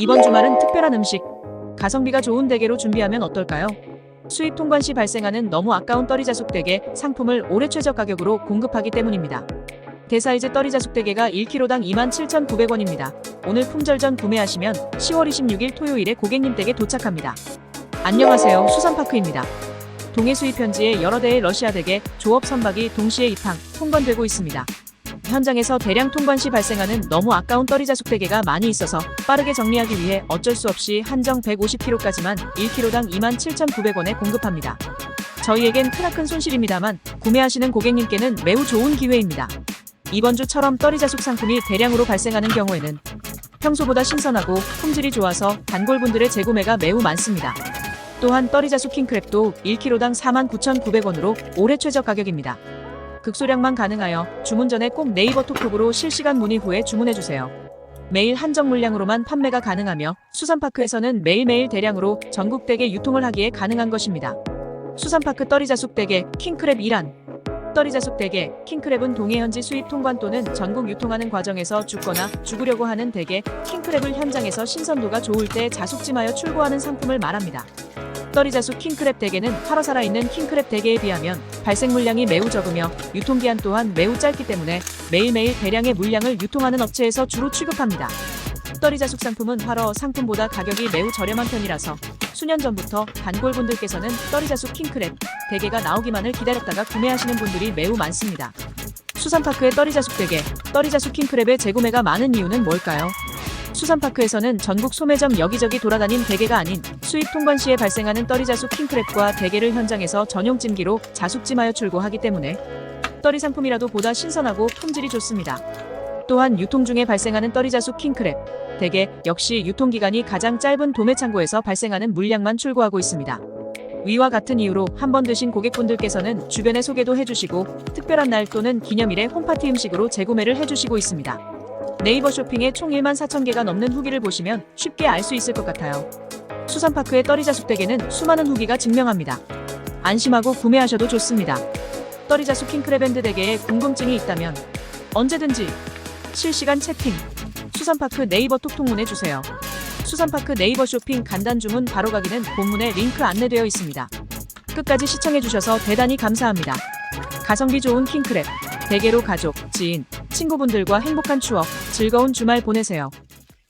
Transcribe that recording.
이번 주말은 특별한 음식, 가성비가 좋은 대게로 준비하면 어떨까요? 수입 통관 시 발생하는 너무 아까운 떨이자숙 대게 상품을 올해 최저 가격으로 공급하기 때문입니다. 대사이즈 떨이자숙 대게가 1kg당 27,900원입니다. 오늘 품절 전 구매하시면 10월 26일 토요일에 고객님 댁에 도착합니다. 안녕하세요. 수산파크입니다. 동해 수입 현지에 여러 대의 러시아 대게 조업 선박이 동시에 입항, 통관되고 있습니다. 현장에서 대량 통관 시 발생하는 너무 아까운 떨이자 숙 대게가 많이 있어서 빠르게 정리하기 위해 어쩔 수 없이 한정 150kg까지만 1kg당 27,900원에 공급합니다. 저희에겐 크나큰 손실입니다만 구매하시는 고객님께는 매우 좋은 기회입니다. 이번 주처럼 떨이자숙 상품이 대량으로 발생하는 경우에는 평소보다 신선하고 품질이 좋아서 단골분들의 재구매가 매우 많습니다. 또한 떨이자숙 킹크랩도 1kg당 49,900원으로 올해 최저 가격입니다. 극소량만 가능하여 주문 전에 꼭 네이버 톡톡으로 실시간 문의 후에 주문해주세요. 매일 한정 물량으로만 판매가 가능하며 수산파크에서는 매일매일 대량으로 전국 대게 유통을 하기에 가능한 것입니다. 수산파크 떨이자숙 대게 킹크랩 이란 떨이자숙 대게 킹크랩은 동해 현지 수입 통관 또는 전국 유통하는 과정에서 죽거나 죽으려고 하는 대게 킹크랩을 현장에서 신선도가 좋을 때 자숙찜하여 출고하는 상품을 말합니다. 떨이자숙 킹크랩 대게는 활어 살아있는 킹크랩 대게에 비하면 발생 물량이 매우 적으며 유통기한 또한 매우 짧기 때문에 매일매일 대량의 물량을 유통하는 업체에서 주로 취급합니다. 떨이자숙 상품은 활어 상품보다 가격이 매우 저렴한 편이라서 수년 전부터 단골분들께서는 떨이자숙 킹크랩 대게가 나오기만을 기다렸다가 구매하시는 분들이 매우 많습니다. 수산파크의 떨이자숙 대게, 떨이자숙 킹크랩의 재구매가 많은 이유는 뭘까요? 수산파크에서는 전국 소매점 여기저기 돌아다닌 대게가 아닌 수입 통관 시에 발생하는 떨이자숙 킹크랩과 대게를 현장에서 전용 찜기로 자숙찜하여 출고하기 때문에 떨이 상품이라도 보다 신선하고 품질이 좋습니다. 또한 유통 중에 발생하는 떨이자숙 킹크랩, 대게 역시 유통기간이 가장 짧은 도매 창고에서 발생하는 물량만 출고하고 있습니다. 위와 같은 이유로 한 번 드신 고객분들께서는 주변에 소개도 해주시고 특별한 날 또는 기념일에 홈파티 음식으로 재구매를 해주시고 있습니다. 네이버 쇼핑에 총 1만 4천 개가 넘는 후기를 보시면 쉽게 알 수 있을 것 같아요. 수산파크의 떨이자숙 대게는 수많은 후기가 증명합니다. 안심하고 구매하셔도 좋습니다. 떨이자숙 킹크랩밴드 대게에 궁금증이 있다면 언제든지 실시간 채팅 수산파크 네이버 톡톡문에 주세요. 수산파크 네이버 쇼핑 간단 주문 바로 가기는 본문에 링크 안내되어 있습니다. 끝까지 시청해주셔서 대단히 감사합니다. 가성비 좋은 킹크랩, 대게로 가족, 지인, 친구분들과 행복한 추억, 즐거운 주말 보내세요.